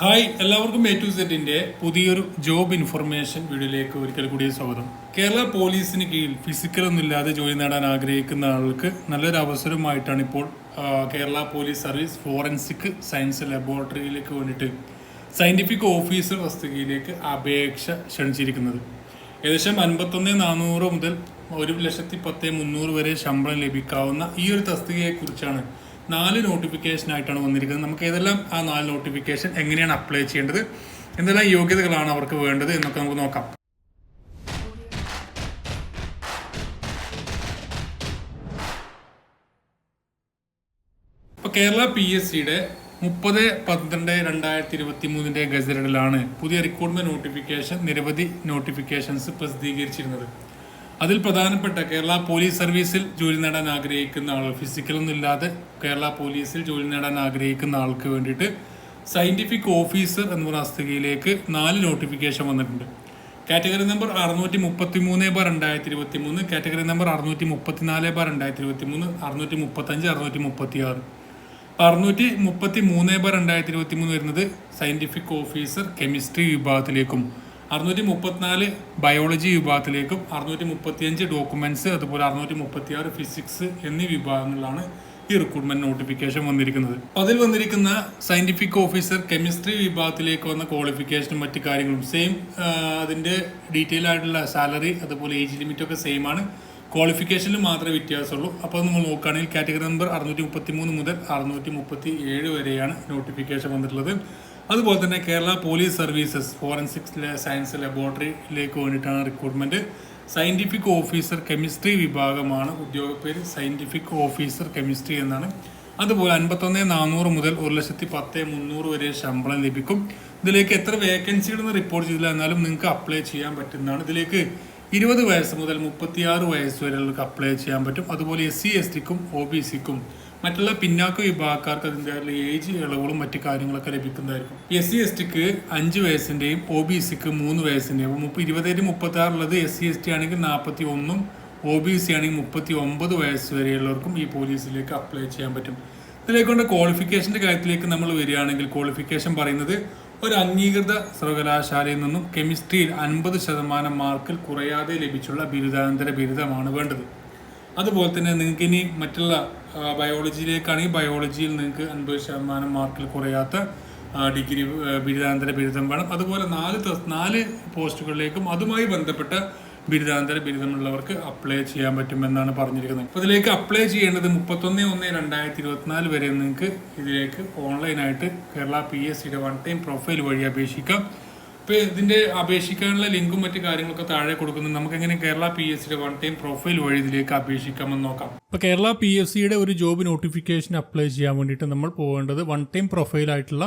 Hi എല്ലാവർക്കും A to സെറ്റിന്റെ പുതിയൊരു ജോബ് ഇൻഫർമേഷൻ വീഡിയോയിലേക്ക് ഒരിക്കൽ കൂടി സ്വാഗതം. കേരള പോലീസിന് കീഴിൽ ഫിസിക്കൽ ഒന്നും ഇല്ലാതെ ജോലി നേടാൻ ആഗ്രഹിക്കുന്ന ആൾക്ക് നല്ലൊരു അവസരമായിട്ടാണ് ഇപ്പോൾ Kerala police service forensic science ലബോറട്ടറിയിലേക്ക് വേണ്ടിയിട്ട് സയന്റിഫിക് ഓഫീസർ തസ്തികയിലേക്ക് അപേക്ഷ ക്ഷണിച്ചിരിക്കുന്നത്. ഏകദേശം അൻപത്തൊന്ന് നാനൂറ് മുതൽ ഒരു ലക്ഷത്തി പത്ത് മുന്നൂറ് വരെ ശമ്പളം ലഭിക്കാവുന്ന ഈ ഒരു തസ്തികയെക്കുറിച്ചാണ് നാല് നോട്ടിഫിക്കേഷൻ ആയിട്ടാണ് വന്നിരിക്കുന്നത്. നമുക്ക് ഏതെല്ലാം ആ നാല് നോട്ടിഫിക്കേഷൻ എങ്ങനെയാണ് അപ്ലൈ ചെയ്യേണ്ടത്? എന്തെല്ലാം യോഗ്യതകളാണ് അവർക്ക് വേണ്ടത് എന്നൊക്കെ നമുക്ക് നോക്കാം. ഇപ്പോൾ കേരള പി എസ് സിയുടെ മുപ്പത് പന്ത്രണ്ട് രണ്ടായിരത്തി ഇരുപത്തി മൂന്നിന്റെ ഗസറ്റഡിലാണ് പുതിയ റിക്രൂട്ട്മെന്റ് നോട്ടിഫിക്കേഷൻ നിരവധി നോട്ടിഫിക്കേഷൻസ് പ്രസിദ്ധീകരിച്ചിരുന്നത്. അതിൽ പ്രധാനപ്പെട്ട കേരള പോലീസ് സർവീസിൽ ജോലി നേടാൻ ആഗ്രഹിക്കുന്ന ആൾ ഫിസിക്കലൊന്നും ഇല്ലാതെ കേരള പോലീസിൽ ജോലി നേടാൻ ആഗ്രഹിക്കുന്ന ആൾക്ക് വേണ്ടിയിട്ട് സയന്റിഫിക് ഓഫീസർ എന്ന പറഞ്ഞ നാല് നോട്ടിഫിക്കേഷൻ വന്നിട്ടുണ്ട്. കാറ്റഗറി നമ്പർ അറുന്നൂറ്റി മുപ്പത്തി മൂന്ന് ബാർ രണ്ടായിരത്തി ഇരുപത്തി മൂന്ന് കാറ്റഗറി നമ്പർ അറുന്നൂറ്റി മുപ്പത്തി നാല് ബാർ രണ്ടായിരത്തി ഇരുപത്തി മൂന്ന് അറുന്നൂറ്റി മുപ്പത്തഞ്ച് അറുന്നൂറ്റി മുപ്പത്തി ആറ് അറുന്നൂറ്റി മുപ്പത്തി മൂന്ന് ബാർ രണ്ടായിരത്തി ഇരുപത്തി മൂന്ന് വരുന്നത് സയന്റിഫിക് ഓഫീസർ കെമിസ്ട്രി വിഭാഗത്തിലേക്കും അറുന്നൂറ്റി മുപ്പത്തിനാല് ബയോളജി വിഭാഗത്തിലേക്കും അറുന്നൂറ്റി മുപ്പത്തിയഞ്ച് ഡോക്യുമെന്റ്സ് അതുപോലെ അറുന്നൂറ്റി മുപ്പത്തി ആറ് ഫിസിക്സ് എന്നീ വിഭാഗങ്ങളിലാണ് ഈ റിക്രൂട്ട്മെന്റ് നോട്ടിഫിക്കേഷൻ വന്നിരിക്കുന്നത്. അതിൽ വന്നിരിക്കുന്ന സയന്റിഫിക് ഓഫീസർ കെമിസ്ട്രി വിഭാഗത്തിലേക്ക് വന്ന ക്വാളിഫിക്കേഷനും മറ്റു കാര്യങ്ങളും സെയിം അതിന്റെ ഡീറ്റെയിൽ ആയിട്ടുള്ള സാലറി അതുപോലെ ഏജ് ലിമിറ്റ് ഒക്കെ സെയിം ആണ്. ക്വാളിഫിക്കേഷനിൽ മാത്രമേ വ്യത്യാസമുള്ളൂ. അപ്പോൾ നമ്മൾ നോക്കുകയാണെങ്കിൽ കാറ്റഗറി നമ്പർ അറുന്നൂറ്റി മുപ്പത്തി മൂന്ന് മുതൽ അറുന്നൂറ്റി മുപ്പത്തി ഏഴ് വരെയാണ് നോട്ടിഫിക്കേഷൻ വന്നിട്ടുള്ളത്. അതുപോലെ തന്നെ Kerala police services forensic science ലബോറട്ടറിയിലേക്ക് വേണ്ടിയിട്ടാണ് റിക്രൂട്ട്മെന്റ് സയന്റിഫിക് ഓഫീസർ കെമിസ്ട്രി വിഭാഗമാണ് ഉദ്യോഗപ്പേര്. സയന്റിഫിക് ഓഫീസർ കെമിസ്ട്രി എന്നാണ്. അതുപോലെ അൻപത്തൊന്ന് നാനൂറ് മുതൽ ഒരു ലക്ഷത്തി പത്ത് മുന്നൂറ് വരെ ശമ്പളം ലഭിക്കും. ഇതിലേക്ക് എത്ര വേക്കൻസികളെന്ന് റിപ്പോർട്ട് ചെയ്തില്ല എന്നാലും നിങ്ങൾക്ക് അപ്ലൈ ചെയ്യാൻ പറ്റുന്നതാണ്. ഇതിലേക്ക് ഇരുപത് വയസ്സ് മുതൽ മുപ്പത്തിയാറ് വയസ്സ് വരെയുള്ളവർക്ക് അപ്ലൈ ചെയ്യാൻ പറ്റും. അതുപോലെ എസ് സി എസ് ടിക്കും ഒ ബി സിക്കും മറ്റുള്ള പിന്നാക്ക വിഭാഗക്കാർക്ക് അതിന്റെ ഏജ് ഇളവുകളും മറ്റു കാര്യങ്ങളൊക്കെ ലഭിക്കുന്നതായിരിക്കും. എസ് സി എസ് ടിക്ക് അഞ്ച് വയസ്സിന്റെയും ഒ ബി സിക്ക് മൂന്ന് വയസ്സിന്റെയും. അപ്പോൾ മുപ്പത് ഇരുപത്തേഴ് മുപ്പത്തി എസ് സി എസ് ടി ആണെങ്കിൽ നാൽപ്പത്തി ഒന്നും ഒ ബി സി ആണെങ്കിൽ മുപ്പത്തി ഒമ്പത് വയസ്സ് വരെയുള്ളവർക്കും ഈ പോലീസിലേക്ക് അപ്ലൈ ചെയ്യാൻ പറ്റും. ഇതിലേക്കൊണ്ട് ക്വാളിഫിക്കേഷന്റെ കാര്യത്തിലേക്ക് നമ്മൾ വരികയാണെങ്കിൽ ക്വാളിഫിക്കേഷൻ പറയുന്നത് ഒരു അംഗീകൃത സർവകലാശാലയിൽ നിന്നും കെമിസ്ട്രിയിൽ അൻപത് ശതമാനം മാർക്കിൽ കുറയാതെ ലഭിച്ചുള്ള ബിരുദാനന്തര ബിരുദമാണ് വേണ്ടത്. അതുപോലെ തന്നെ നിങ്ങൾക്ക് ഇനി മറ്റുള്ള ബയോളജിയിലേക്കാണെങ്കിൽ ബയോളജിയിൽ നിങ്ങൾക്ക് അൻപത് ശതമാനം മാർക്കിൽ കുറയാത്ത ഡിഗ്രി ബിരുദാനന്തര ബിരുദം വേണം. അതുപോലെ നാല് നാല് പോസ്റ്റുകളിലേക്കും അതുമായി ബന്ധപ്പെട്ട ബിരുദാനന്തര ബിരുദമുള്ളവർക്ക് അപ്ലൈ ചെയ്യാൻ പറ്റുമെന്നാണ് പറഞ്ഞിരിക്കുന്നത്. അപ്പോൾ ഇതിലേക്ക് അപ്ലൈ ചെയ്യേണ്ടത് മുപ്പത്തൊന്ന് ഒന്ന് രണ്ടായിരത്തി ഇരുപത്തിനാല് വരെ നിങ്ങൾക്ക് ഇതിലേക്ക് ഓൺലൈനായിട്ട് കേരള പി എസ് സിയുടെ വൺ ടൈം പ്രൊഫൈൽ വഴി അപേക്ഷിക്കാം. ഇപ്പോൾ ഇതിന്റെ അപേക്ഷിക്കാനുള്ള ലിങ്കും മറ്റു കാര്യങ്ങളൊക്കെ താഴെ കൊടുക്കുന്നു നമുക്ക് എങ്ങനെ കേരള പി എസ് സിയുടെ വൺ ടൈം പ്രൊഫൈൽ വഴി ഇതിലേക്ക് അപേക്ഷിക്കാമെന്ന് നോക്കാം. ഇപ്പോൾ കേരള പി എസ് സിയുടെ ഒരു ജോബ് നോട്ടിഫിക്കേഷൻ അപ്ലൈ ചെയ്യാൻ വേണ്ടിയിട്ട് നമ്മൾ പോകേണ്ടത് വൺ ടൈം പ്രൊഫൈൽ ആയിട്ടുള്ള